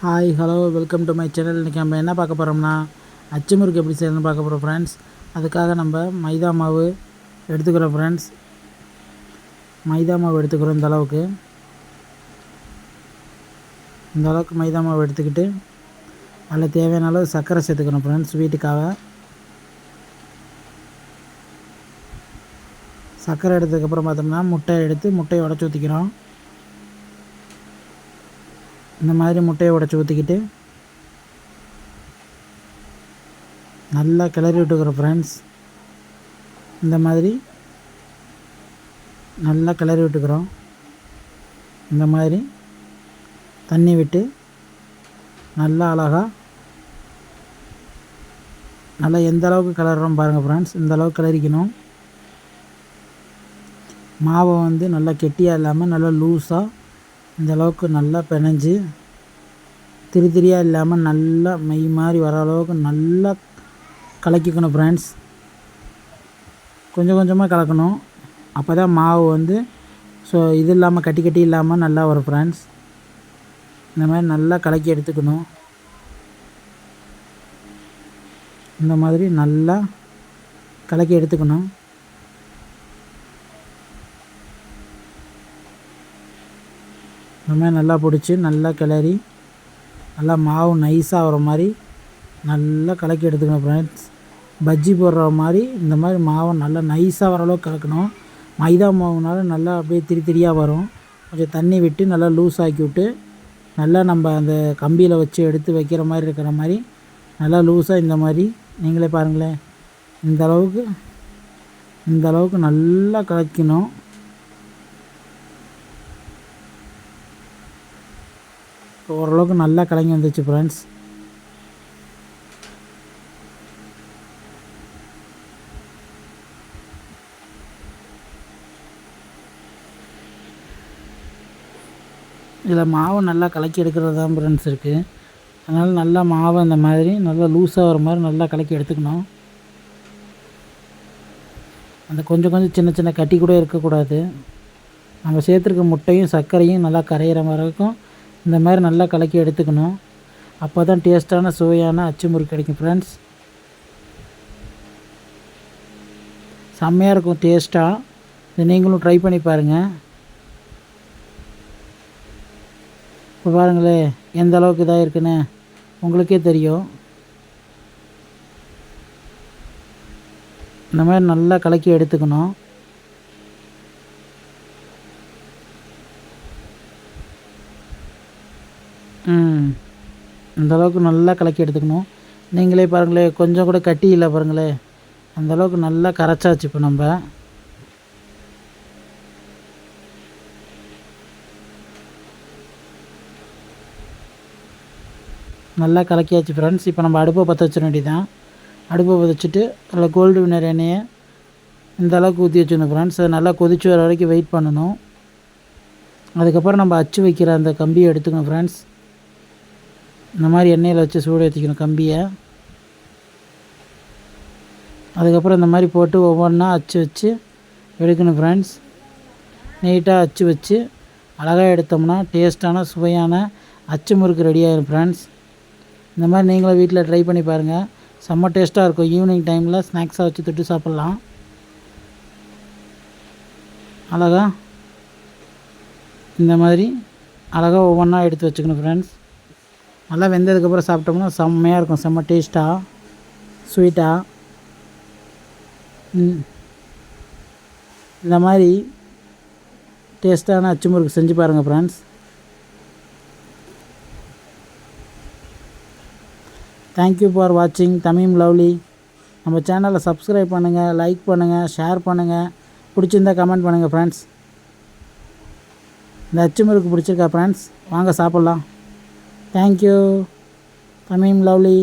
Hi hello welcome to my channel இன்றைக்கி நம்ம என்ன பார்க்க போகிறோம்னா அச்சு முறுக்கு எப்படி செய்யணும்னு பார்க்க போகிறோம் ஃப்ரெண்ட்ஸ் அதுக்காக நம்ம மைதா மாவு எடுத்துக்கிறோம் ஃப்ரெண்ட்ஸ் மைதா மாவு எடுத்துக்கிறோம் இந்த அளவுக்கு. இந்த அளவுக்கு மைதா மாவு எடுத்துக்கிட்டு அதில் தேவையான அளவு சர்க்கரை சேர்த்துக்கிறோம் ஃப்ரெண்ட்ஸ் வீட்டுக்காக. சர்க்கரை எடுத்ததுக்கப்புறம் பார்த்தோம்னா முட்டை எடுத்து முட்டையை உடச்சி ஊற்றிக்கிறோம் இந்த மாதிரி முட்டையை உடச்சி ஊற்றிக்கிட்டு நல்லா கிளறி விட்டுக்கிறோம் ஃப்ரெண்ட்ஸ் இந்த மாதிரி நல்லா கிளறி விட்டுக்கிறோம். இந்த மாதிரி தண்ணி விட்டு நல்லா அழகாக நல்லா எந்த அளவுக்கு கிளறோம் பாருங்கள் ஃப்ரெண்ட்ஸ் இந்த அளவுக்கு கிளறிக்கணும். மாவை வந்து நல்லா கெட்டியாக இல்லாமல் நல்லா லூஸாக இந்த அளவுக்கு நல்லா பிணைஞ்சு திரு திரியாக இல்லாமல் நல்லா மை மாதிரி வர அளவுக்கு நல்லா கலக்கிக்கணும் ஃப்ரெண்ட்ஸ் கொஞ்சம் கொஞ்சமாக கலக்கணும். அப்போ தான் மாவு வந்து ஸோ இது இல்லாமல் கட்டி கட்டி இல்லாமல் நல்லா வரும் ஃப்ரெண்ட்ஸ் இந்த மாதிரி நல்லா கலக்கி எடுத்துக்கணும். இந்த மாதிரி நல்லா கலக்கி எடுத்துக்கணும். இந்த மாதிரி நல்லா பிடிச்சி நல்லா கிளறி நல்லா மாவு நைஸாக வர மாதிரி நல்லா கலக்கி எடுத்துக்கணும் ஃப்ரெண்ட்ஸ் பஜ்ஜி போடுற மாதிரி இந்த மாதிரி மாவை நல்லா நைஸாக வர அளவுக்கு கலக்கணும். மைதா மாவுனால நல்லா அப்படியே திரி திரியாக வரும். கொஞ்சம் தண்ணி விட்டு நல்லா லூஸ் ஆக்கி விட்டு நல்லா நம்ம அந்த கம்பியில் வச்சு எடுத்து வைக்கிற மாதிரி இருக்கிற மாதிரி நல்லா லூஸாக இந்த மாதிரி நீங்களே பாருங்களேன். இந்த அளவுக்கு இந்த அளவுக்கு நல்லா கலக்கணும். ஓரளவுக்கு நல்லா கலங்கி வந்துச்சு ஃப்ரெண்ட்ஸ் இதில் மாவு நல்லா கலக்கி எடுக்கிறது தான் ஃப்ரெண்ட்ஸ் இருக்குது அதனால் நல்லா மாவை இந்த மாதிரி நல்லா லூஸாக வர மாதிரி நல்லா கலக்கி எடுத்துக்கணும். அந்த கொஞ்சம் கொஞ்சம் சின்ன சின்ன கட்டி கூட இருக்கக்கூடாது. நம்ம சேர்த்துருக்க முட்டையும் சர்க்கரையும் நல்லா கரையிற இருக்கும். இந்த மாதிரி நல்லா கலக்கி எடுத்துக்கணும். அப்போ தான் டேஸ்ட்டான சுவையான அச்சு முறுக்கு கிடைக்கும் ஃப்ரெண்ட்ஸ் செம்மையாக இருக்கும் டேஸ்ட்டாக இது நீங்களும் ட்ரை பண்ணி பாருங்கள் இப்போ பாருங்களேன் எந்த அளவுக்கு இதாக இருக்குன்னு உங்களுக்கே தெரியும். இந்த மாதிரி நல்லா கலக்கி எடுத்துக்கணும். ம். அளவுக்கு நல்லா கலக்கி எடுத்துக்கணும். நீங்களே பாருங்களேன் கொஞ்சம் கூட கட்டி இல்லை பாருங்களேன் அந்த அளவுக்கு நல்லா கரைச்சாச்சு இப்போ நம்ம. நல்லா கலக்கியாச்சு ஃப்ரெண்ட்ஸ் இப்போ நம்ம அடுப்பை பற்ற வச்சிட வேண்டியதான் அடுப்பை பற்ற அதில் கோல்டு வினர் எண்ணெயை இந்த அளவுக்கு ஊற்றி வச்சுக்கணும் ஃப்ரெண்ட்ஸ் அதை நல்லா கொதிச்சு வர வரைக்கும் வெயிட் பண்ணணும். அதுக்கப்புறம் நம்ம அச்சு வைக்கிற அந்த கம்பியை எடுத்துக்கணும் ஃப்ரெண்ட்ஸ் இந்த மாதிரி எண்ணெயில் வச்சு சூடு ஏற்றிக்கணும் கம்பியை. அதுக்கப்புறம் இந்த மாதிரி போட்டு ஒவ்வொன்றா அச்சு வச்சு எடுக்கணும் ஃப்ரெண்ட்ஸ் நீட்டாக அச்சு வச்சு அழகாக எடுத்தோம்னா டேஸ்ட்டான சுவையான அச்சு முறுக்கு ரெடி ஆகிடும் ஃப்ரெண்ட்ஸ் இந்த மாதிரி நீங்களும் வீட்டில் ட்ரை பண்ணி பாருங்கள் செம்ம டேஸ்ட்டாக இருக்கும். ஈவினிங் டைமில் ஸ்நாக்ஸாக வச்சு தொட்டு சாப்பிட்லாம். அழகாக இந்த மாதிரி அழகாக ஒவ்வொன்றா எடுத்து வச்சுக்கணும் ஃப்ரெண்ட்ஸ் நல்லா வெந்ததுக்கப்புறம் சாப்பிட்டோம்னா செம்மையாக இருக்கும் செம்ம டேஸ்ட்டாக ஸ்வீட்டாக இந்த மாதிரி டேஸ்ட்டான அச்சு முறுக்கு செஞ்சு பாருங்கள் ஃப்ரெண்ட்ஸ் தேங்க்யூ ஃபார் வாட்சிங் தமிம் லவ்லி நம்ம சேனலை சப்ஸ்கிரைப் பண்ணுங்கள் லைக் பண்ணுங்கள் ஷேர் பண்ணுங்கள் பிடிச்சிருந்தா கமெண்ட் பண்ணுங்கள் ஃப்ரெண்ட்ஸ் இந்த அச்சு முறுக்கு பிடிச்சிருக்கா ஃப்ரெண்ட்ஸ் வாங்க சாப்பிட்லாம். Thank you Tamim lovely